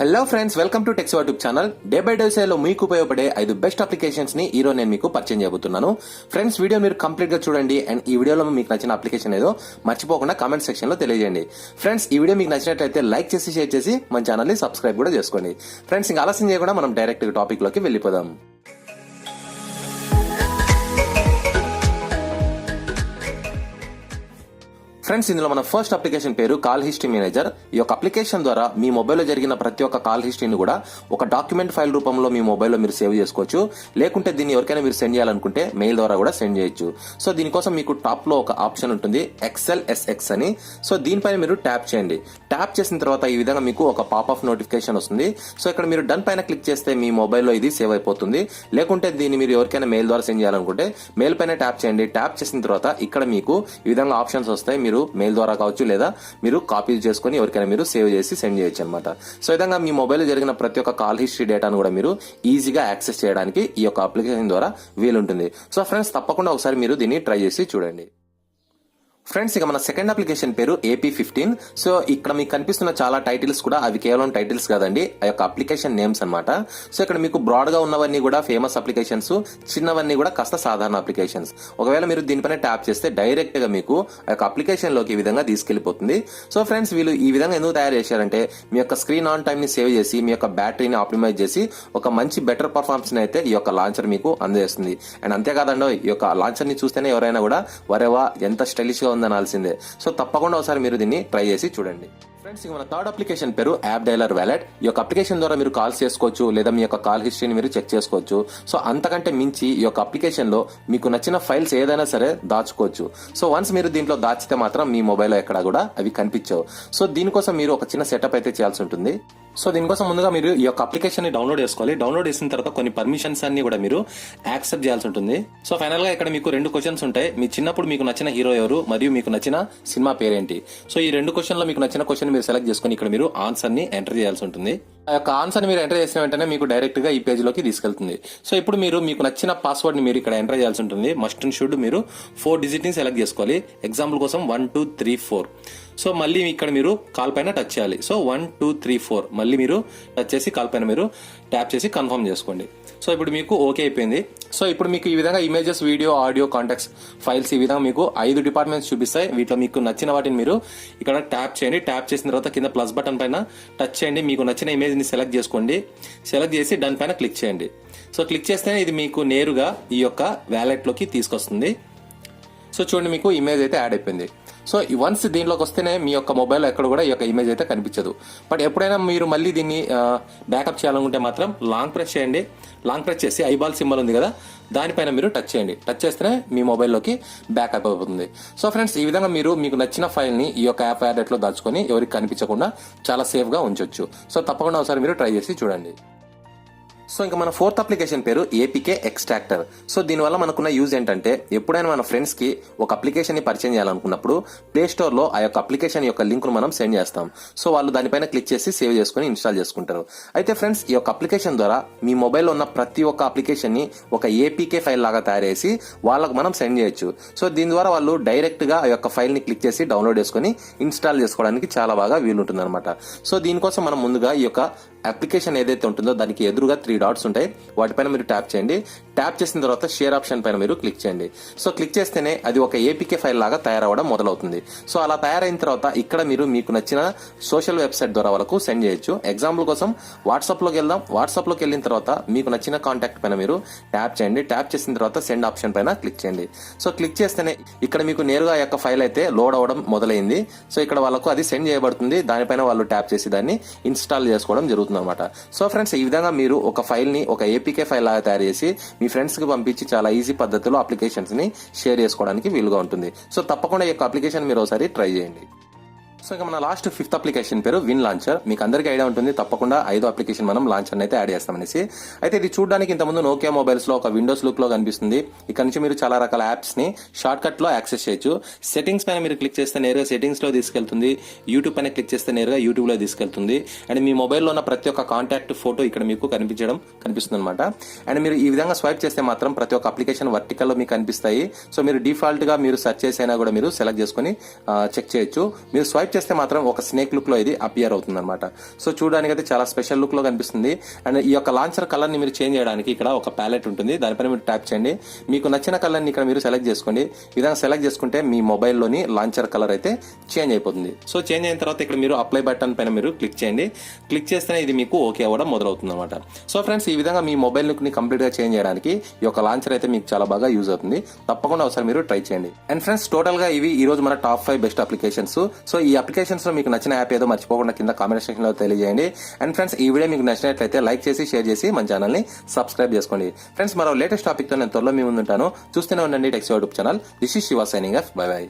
Hello friends welcome to techs YouTube channel day by day సేలో మీకు ఉపయోగపడే ఐదు best అప్లికేషన్స్ని ఈరోజు నేను మీకు పరిచయం చేయబోతున్నాను. ఫ్రెండ్స్ వీడియో మీరు కంప్లీట్గా చూడండి అండ్ ఈ వీడియోలో మీకు నచ్చిన అప్లికేషన్ ఏదో మర్చిపోకుండా కామెంట్ సెక్షన్లో తెలియజేయండి. ఫ్రెండ్స్ ఈ వీడియో మీకు నచ్చినట్లయితే లైక్ చేసి షేర్ చేసి మన ఛానల్ని సబ్స్క్రైబ్ కూడా చేసుకోండి. ఫ్రెండ్స్ ఇంకా ఆలస్యం చేయకుండా మనం డైరెక్ట్ టాపిక్లోకి వెళ్ళిపోదాం. ఫ్రెండ్స్ ఇందులో మన ఫస్ట్ అప్లికేషన్ పేరు కాల్ హిస్టరీ మేనేజర్ ఈ యొక్క అప్లికేషన్ ద్వారా మీ మొబైల్లో జరిగిన ప్రతి ఒక్క కాల్ హిస్టరీని కూడా ఒక డాక్యుమెంట్ ఫైల్ రూపంలో మీ మొబైల్లో మీరు సేవ్ చేసుకోవచ్చు. లేకుంటే దీన్ని ఎవరికైనా మీరు సెండ్ చేయాలనుకుంటే మెయిల్ ద్వారా కూడా సెండ్ చేయొచ్చు. సో దీనికోసం మీకు టాప్లో ఒక ఆప్షన్ ఉంటుంది ఎక్సెల్ ఎస్ఎక్స్ అని. సో దీనిపైన మీరు ట్యాప్ చేయండి. ట్యాప్ చేసిన తర్వాత ఈ విధంగా మీకు ఒక పాప్ ఆఫ్ నోటిఫికేషన్ వస్తుంది. సో ఇక్కడ మీరు డన్ పైన క్లిక్ చేస్తే మీ మొబైల్లో ఇది సేవ్ అయిపోతుంది. లేకుంటే దీన్ని మీరు ఎవరికైనా మెయిల్ ద్వారా సెండ్ చేయాలనుకుంటే మెయిల్ పైన ట్యాప్ చేయండి. ట్యాప్ చేసిన తర్వాత ఇక్కడ మీకు ఈ విధంగా ఆప్షన్స్ వస్తాయి. మీరు మెయిల్ ద్వారా కావచ్చు లేదా మీరు కాపీ చేసుకుని ఎవరికైనా మీరు సేవ్ చేసి సెండ్ చేయొచ్చు అనమాట సో విధంగా మీ మొబైల్ జరిగిన ప్రతి ఒక్క కాల్ హిస్టరీ డేటాను కూడా మీరు ఈజీగా యాక్సెస్ చేయడానికి ఈ యొక్క అప్లికేషన్ ద్వారా వీలుంటుంది. సో ఫ్రెండ్స్ తప్పకుండా ఒకసారి మీరు దీన్ని ట్రై చేసి చూడండి. ఫ్రెండ్స్ ఇక మన సెకండ్ అప్లికేషన్ పేరు ఏపీ ఫిఫ్టీన్ సో ఇక్కడ మీకు కనిపిస్తున్న చాలా టైటిల్స్ కూడా అవి కేవలం టైటిల్స్ కాదండి ఆ యొక్క అప్లికేషన్ నేమ్స్ అన్నమాట. సో ఇక్కడ మీకు బ్రాడ్గా ఉన్నవన్నీ కూడా ఫేమస్ అప్లికేషన్స్ చిన్నవన్నీ కూడా కాస్త సాధారణ అప్లికేషన్స్ ఒకవేళ మీరు దీనిపైన ట్యాప్ చేస్తే డైరెక్ట్గా మీకు ఆ యొక్క అప్లికేషన్లోకి ఈ విధంగా తీసుకెళ్ళిపోతుంది సో ఫ్రెండ్స్ వీళ్ళు ఈ విధంగా ఎందుకు తయారు చేశారంటే మీ యొక్క స్క్రీన్ ఆన్ టైం ని సేవ్ చేసి మీ యొక్క బ్యాటరీని ఆప్టిమైజ్ చేసి ఒక మంచి బెటర్ పర్ఫార్మెన్స్ అయితే ఈ యొక్క లాంచర్ మీకు అందజేస్తుంది. అండ్ అంతేకాదండి ఈ యొక్క లాంచర్ని చూస్తేనే ఎవరైనా కూడా వరేవా ఎంత స్టైలిష్గా ఉందనాల్సిందే. సో తప్పకుండా ఒకసారి మీరు దీన్ని ట్రై చేసి చూడండి. ఫ్రెండ్స్ ఇక మన థర్డ్ అప్లికేషన్ పేరు యాప్ డైలర్ వ్యాలెట్ ఈ యొక్క అప్లికేషన్ ద్వారా మీరు కాల్స్ చేసుకోవచ్చు లేదా మీ యొక్క కాల్ హిస్టరీని మీరు చెక్ చేసుకోవచ్చు. సో అంతకంటే మించి ఈ యొక్క అప్లికేషన్లో మీకు నచ్చిన ఫైల్స్ ఏదైనా సరే దాచుకోవచ్చు. సో వన్స్ మీరు దీంట్లో దాచితే మాత్రం మీ మొబైల్లో ఎక్కడ కూడా అవి కనిపించవు. సో దీనికోసం మీరు ఒక చిన్న సెటప్ అయితే చేయాల్సి ఉంటుంది. సో దీనికోసం ముందుగా మీరు ఈ యొక్క అప్లికేషన్ని డౌన్లోడ్ చేసుకోవాలి. డౌన్లోడ్ చేసిన తర్వాత కొన్ని పర్మిషన్స్ అన్ని కూడా మీరు యాక్సెప్ట్ చేయాల్సి ఉంటుంది. సో ఫైనల్గా ఇక్కడ మీకు రెండు క్వశ్చన్స్ ఉంటాయి. మీ చిన్నప్పుడు మీకు నచ్చిన హీరో ఎవరు? మరియు మీకు నచ్చిన సినిమా పేరేంటి? సో ఈ రెండు క్వశ్చన్లో మీకు నచ్చిన క్వశ్చన్ మీరు సెలెక్ట్ చేసుకుని ఇక్కడ మీరు ఆన్సర్ని ఎంటర్ చేయాల్సి ఉంటుంది. ఆ యొక్క ఆన్సర్ మీరు ఎంటర్ చేసిన వెంటనే మీకు డైరెక్ట్గా ఈ పేజ్లోకి తీసుకెళ్తుంది. సో ఇప్పుడు మీరు మీకు నచ్చిన పాస్వర్డ్ని మీరు ఇక్కడ ఎంటర్ చేయాల్సి ఉంటుంది. మస్ట్ అండ్ షుడ్ మీరు ఫోర్ డిజిట్ని సెలెక్ట్ చేసుకోవాలి. ఎగ్జాంపుల్ కోసం one two three four so మళ్ళీ ఇక్కడ మీరు కాల్ పైన టచ్ చేయాలి. So one two three four మళ్ళీ మీరు టచ్ చేసి కాల్ పైన మీరు ట్యాప్ చేసి కన్ఫర్మ్ చేసుకోండి. సో ఇప్పుడు మీకు ఓకే అయిపోయింది. సో ఇప్పుడు మీకు ఈ విధంగా images video audio contacts files ఈ విధంగా మీకు ఐదు డిపార్ట్మెంట్స్ చూపిస్తాయి. వీటిలో మీకు నచ్చిన వాటిని మీరు ఇక్కడ ట్యాప్ చేయండి. ట్యాప్ చేసిన తర్వాత కింద ప్లస్ బటన్ పైన టచ్ చేయండి. మీకు నచ్చిన ఇమేజ్ ఇమేజ్ని సెలెక్ట్ చేసుకోండి. సెలెక్ట్ చేసి డన్ పైన క్లిక్ చేయండి. సో క్లిక్ చేస్తేనే ఇది మీకు నేరుగా ఈ యొక్క వ్యాలెట్లోకి తీసుకొస్తుంది. సో చూడండి మీకు ఇమేజ్ అయితే యాడ్ అయిపోయింది. సో వన్స్ దీనిలోకి వస్తేనే మీ యొక్క మొబైల్ ఎక్కడ కూడా ఈ యొక్క ఇమేజ్ అయితే కనిపించదు. బట్ ఎప్పుడైనా మీరు మళ్ళీ దీన్ని బ్యాకప్ చేయాలనుకుంటే మాత్రం లాంగ్ ప్రెస్ చేయండి. లాంగ్ ప్రెస్ చేసి ఐబాల్ సింబల్ ఉంది కదా దానిపైన మీరు టచ్ చేయండి. టచ్ చేస్తేనే మీ మొబైల్లోకి బ్యాకప్ అవుతుంది సో ఫ్రెండ్స్ ఈ విధంగా మీరు మీకు నచ్చిన ఫైల్ని ఈ యొక్క యాప్ యాడెట్లో దాచుకొని ఎవరికి కనిపించకుండా చాలా సేఫ్గా ఉంచొచ్చు. సో తప్పకుండా ఒకసారి మీరు ట్రై చేసి చూడండి. సో ఇంకా మన ఫోర్త్ అప్లికేషన్ పేరు ఏపీకే ఎక్స్ట్రాక్టర్ సో దీనివల్ల మనకున్న యూజ్ ఏంటంటే ఎప్పుడైనా మన ఫ్రెండ్స్కి ఒక అప్లికేషన్ని పరిచయం చేయాలనుకున్నప్పుడు ప్లే స్టోర్లో ఆ యొక్క అప్లికేషన్ యొక్క లింక్ను మనం సెండ్ చేస్తాం. సో వాళ్ళు దానిపైన క్లిక్ చేసి సేవ్ చేసుకుని ఇన్స్టాల్ చేసుకుంటారు. అయితే ఫ్రెండ్స్ ఈ యొక్క అప్లికేషన్ ద్వారా మీ మొబైల్లో ఉన్న ప్రతి ఒక్క అప్లికేషన్ని ఒక ఏపీకే ఫైల్ లాగా తయారు చేసి వాళ్ళకు మనం సెండ్ చేయొచ్చు. సో దీని ద్వారా వాళ్ళు డైరెక్ట్గా ఆ యొక్క ఫైల్ని క్లిక్ చేసి డౌన్లోడ్ చేసుకుని ఇన్స్టాల్ చేసుకోవడానికి చాలా బాగా వీలుంటుంది అనమాట సో దీనికోసం మనం ముందుగా ఈ యొక్క అప్లికేషన్ ఏదైతే ఉంటుందో దానికి ఎదురుగా త్రీ డాట్స్ ఉంటాయి. వాటిపైన మీరు ట్యాప్ చేయండి. ట్యాప్ చేసిన తర్వాత షేర్ ఆప్షన్ పైన మీరు క్లిక్ చేయండి. సో క్లిక్ చేస్తేనే అది ఒక ఏపీకే ఫైల్ లాగా తయారవడం మొదలవుతుంది. సో అలా తయారైన తర్వాత ఇక్కడ మీరు మీకు నచ్చిన సోషల్ వెబ్సైట్ ద్వారా వాళ్ళకు సెండ్ చేయొచ్చు. ఎగ్జాంపుల్ కోసం వాట్సాప్లోకి వెళ్దాం. వాట్సాప్లోకి వెళ్ళిన తర్వాత మీకు నచ్చిన కాంటాక్ట్ పైన మీరు ట్యాప్ చేయండి. ట్యాప్ చేసిన తర్వాత సెండ్ ఆప్షన్ పైన క్లిక్ చేయండి. సో క్లిక్ చేస్తేనే ఇక్కడ మీకు నేరుగా యొక్క ఫైల్ అయితే లోడ్ అవ్వడం మొదలైంది. సో ఇక్కడ వాళ్ళకు అది సెండ్ చేయబడుతుంది. దానిపైన వాళ్ళు ట్యాప్ చేసి దాన్ని ఇన్స్టాల్ చేసుకోవడం జరుగుతుంది అనమాట సో ఫ్రెండ్స్ ఈ విధంగా మీరు ఒక ఫైల్ని ఒక ఏపీకే ఫైల్ లాగా తయారు చేసి మీ ఫ్రెండ్స్కి పంపించి చాలా ఈజీ పద్ధతిలో అప్లికేషన్స్ని షేర్ చేసుకోవడానికి వీలుగా ఉంటుంది. సో తప్పకుండా ఈ యొక్క అప్లికేషన్ మీరు ఒకసారి ట్రై చేయండి. సో ఇక మన లాస్ట్ ఫిఫ్త్ అప్లికేషన్ పేరు విన్ లాంచర్ మీకు అందరికీ ఐడియా ఉంటుంది తప్పకుండా ఐదో అప్లికేషన్ మనం లాంచర్ అయితే యాడ్ చేస్తామనేసి అయితే ఇది చూడడానికి ఇంతకుముందు నోకియా మొబైల్స్లో ఒక విండోస్ లుక్లో కనిపిస్తుంది. ఇక్కడ నుంచి మీరు చాలా రకాల యాప్స్ని షార్ట్ కట్లో యాక్సెస్ చేయొచ్చు. సెట్టింగ్స్ పైన మీరు క్లిక్ చేస్తే నేరుగా సెట్టింగ్స్లో తీసుకెళ్తుంది. యూట్యూబ్ పైన క్లిక్ చేస్తే నేరుగా యూట్యూబ్లో తీసుకెళ్తుంది. అండ్ మీ మొబైల్లో ఉన్న ప్రతి ఒక్క కాంటాక్ట్ ఫోటో ఇక్కడ మీకు కనిపించడం కనిపిస్తుంది అనమాట అండ్ మీరు ఈ విధంగా స్వైప్ చేస్తే మాత్రం ప్రతి ఒక్క అప్లికేషన్ వర్టికల్లో మీకు కనిపిస్తాయి. సో మీరు డిఫాల్ట్గా మీరు సెర్చ్ చేసైనా కూడా మీరు సెలెక్ట్ చేసుకుని చెక్ చేయొచ్చు. మీరు స్వైప్ స్వైప్ చేస్తే మాత్రం ఒక స్నేక్ లుక్లో ఇది అపియర్ అవుతుంది అనమాట సో చూడడానికి అయితే చాలా స్పెషల్ లుక్లో కనిపిస్తుంది. అండ్ ఈ యొక్క లాంచర్ కలర్ని మీరు చేంజ్ చేయడానికి ఇక్కడ ఒక ప్యాలెట్ ఉంటుంది. దానిపైన మీరు ట్యాప్ చేయండి. మీకు నచ్చిన కలర్ని ఇక్కడ మీరు సెలెక్ట్ చేసుకోండి. విధంగా సెలెక్ట్ చేసుకుంటే మీ మొబైల్లోని లాంచర్ కలర్ అయితే చేంజ్ అయిపోతుంది. సో చేంజ్ అయిన తర్వాత ఇక్కడ మీరు అప్లై బటన్ పైన మీరు క్లిక్ చేయండి. క్లిక్ చేస్తేనే ఇది మీకు ఓకే అవ్వడం మొదలవుతుంది అనమాట సో ఫ్రెండ్స్ ఈ విధంగా మీ మొబైల్ లుక్ని కంప్లీట్గా చేంజ్ చేయడానికి ఈ యొక్క లాంచర్ అయితే మీకు చాలా బాగా యూజ్ అవుతుంది. తప్పకుండా ఒకసారి మీరు ట్రై చేయండి. అండ్ ఫ్రెండ్స్ టోటల్గా ఇవి ఈ రోజు మన top five best applications. So ఈ అప్లికేషన్స్లో మీకు నచ్చిన యాప్ ఏదో మర్చిపోకుండా కింద కామెంట్ సెక్షన్లో తెలియజేయండి. అండ్ ఫ్రెండ్స్ ఈ వీడియో మీకు నచ్చినట్లయితే లైక్ చేసి షేర్ చేసి మన ఛానల్ని సబ్స్క్రైబ్ చేసుకోండి. ఫ్రెండ్స్ మరో లేటెస్ట్ టాపిక్తో నేను త్వరలో మీ ముందుంటాను. చూస్తూనే ఉండండి techs YouTube channel this is Shiva signing off bye bye